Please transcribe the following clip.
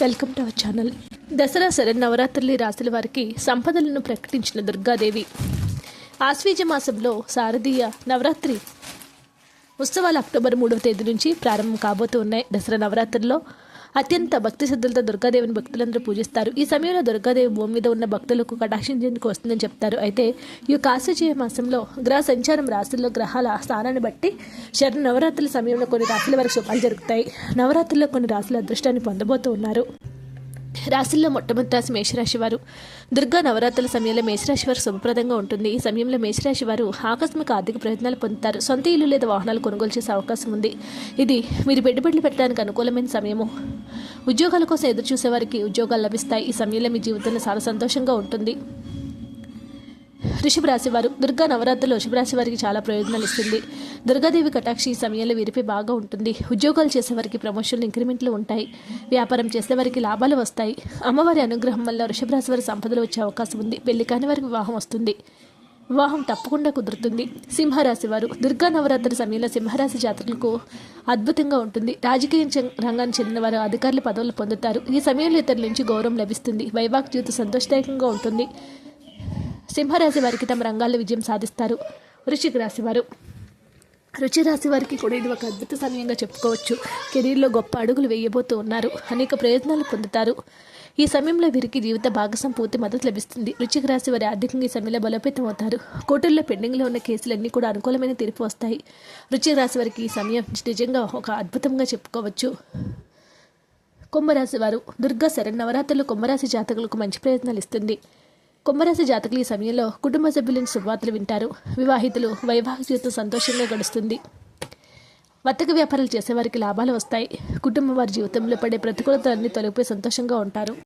Welcome to our channel. Dasara శరన్నవరాత్రులు రాశుల వారికి సంపదలను ప్రకటించిన దుర్గాదేవి. ఆశ్వీజ మాసంలో శారదీయ నవరాత్రి ఉత్సవాలు అక్టోబర్ మూడవ తేదీ నుంచి ప్రారంభం కాబోతూ ఉన్నాయి. దసరా నవరాత్రుల్లో అత్యంత భక్తి శ్రద్ధలతో దుర్గాదేవిని భక్తులందరూ పూజిస్తారు. ఈ సమయంలో దుర్గాదేవి భూమి మీద ఉన్న భక్తులకు కటాక్షించేందుకు వస్తుందని చెప్తారు. అయితే ఈ యొక్క ఆశ్వజయ మాసంలో గ్రహ సంచారం రాశుల్లో గ్రహాల స్థానాన్ని బట్టి శరణ నవరాత్రుల సమయంలో కొన్ని రాశుల వరకు శుభాలు జరుగుతాయి. నవరాత్రుల్లో కొన్ని రాశుల అదృష్టాన్ని పొందబోతూ ఉన్నారు. రాశుల్లో మొట్టమొదటి రాశి మేషరాశి వారు. దుర్గా నవరాత్రుల సమయంలో మేషరాశి వారు శుభప్రదంగా ఉంటుంది. ఈ సమయంలో మేషరాశి వారు ఆకస్మిక ఆర్థిక ప్రయత్నాలు పొందుతారు. సొంత ఇల్లు లేదా వాహనాలు కొనుగోలు చేసే అవకాశం ఉంది. ఇది మీరు పెట్టుబడులు పెట్టడానికి అనుకూలమైన సమయము. ఉద్యోగాల కోసం ఎదురు చూసే వారికి ఉద్యోగాలు లభిస్తాయి. ఈ సమయంలో మీ జీవితంలో చాలా సంతోషంగా ఉంటుంది. వృషభ రాశి వారు దుర్గా నవరాత్రులు వృషభ రాశి వారికి చాలా ప్రయోజనాలు ఇస్తుంది. దుర్గాదేవి కటాక్షి ఈ సమయంలో వీరిపై బాగా ఉంటుంది. ఉద్యోగాలు చేసేవారికి ప్రమోషన్లు ఇంక్రిమెంట్లు ఉంటాయి. వ్యాపారం చేసేవారికి లాభాలు వస్తాయి. అమ్మవారి అనుగ్రహం వల్ల వృషభ రాశి వారి సంపదలు వచ్చే అవకాశం ఉంది. పెళ్ళి కాని వారికి వివాహం వస్తుంది. వివాహం తప్పకుండా కుదురుతుంది. సింహరాశి వారు దుర్గా నవరాత్రి సమయంలో సింహరాశి జాతరలకు అద్భుతంగా ఉంటుంది. రాజకీయ రంగానికి చెందిన వారు అధికారులు పదవులు పొందుతారు. ఈ సమయంలో ఇతరుల నుంచి గౌరవం లభిస్తుంది. వైవాహిక జీవితం సంతోషదాయకంగా ఉంటుంది. సింహరాశి వారికి తమ రంగాల్లో విజయం సాధిస్తారు. వృషిక రాశి వారు. రుచి రాశి వారికి కూడా ఇది ఒక అద్భుత సమయంగా చెప్పుకోవచ్చు. కెరీర్లో గొప్ప అడుగులు వేయబోతూ ఉన్నారు. అనేక ప్రయోజనాలు పొందుతారు. ఈ సమయంలో వీరికి జీవిత భాగస్వామి పూర్తి మద్దతు లభిస్తుంది. వృచ్చిక రాశి వారి ఆర్థికంగా ఈ సమయంలో బలోపేతం అవుతారు కోర్టుల్లో పెండింగ్లో ఉన్న కేసులన్నీ కూడా అనుకూలమైన తీర్పు వస్తాయి. వృచ్చిక రాశి వారికి ఈ సమయం నిజంగా ఒక అద్భుతంగా చెప్పుకోవచ్చు. కుంభరాశి వారు. దుర్గా శరణ్ నవరాత్రులు కుంభరాశి జాతకులకు మంచి ప్రయత్నాలు ఇస్తుంది. కుంభరాశి జాతకులు ఈ సమయంలో కుటుంబ సభ్యులను శుభవార్తలు వింటారు. వివాహితులు వైవాహిక జీవితం సంతోషంగా గడుస్తుంది. వర్తక వ్యాపారాలు చేసేవారికి లాభాలు వస్తాయి. కుటుంబం వారి జీవితంలో పడే ప్రతికూలతలన్నీ తొలగిపోయి సంతోషంగా ఉంటారు.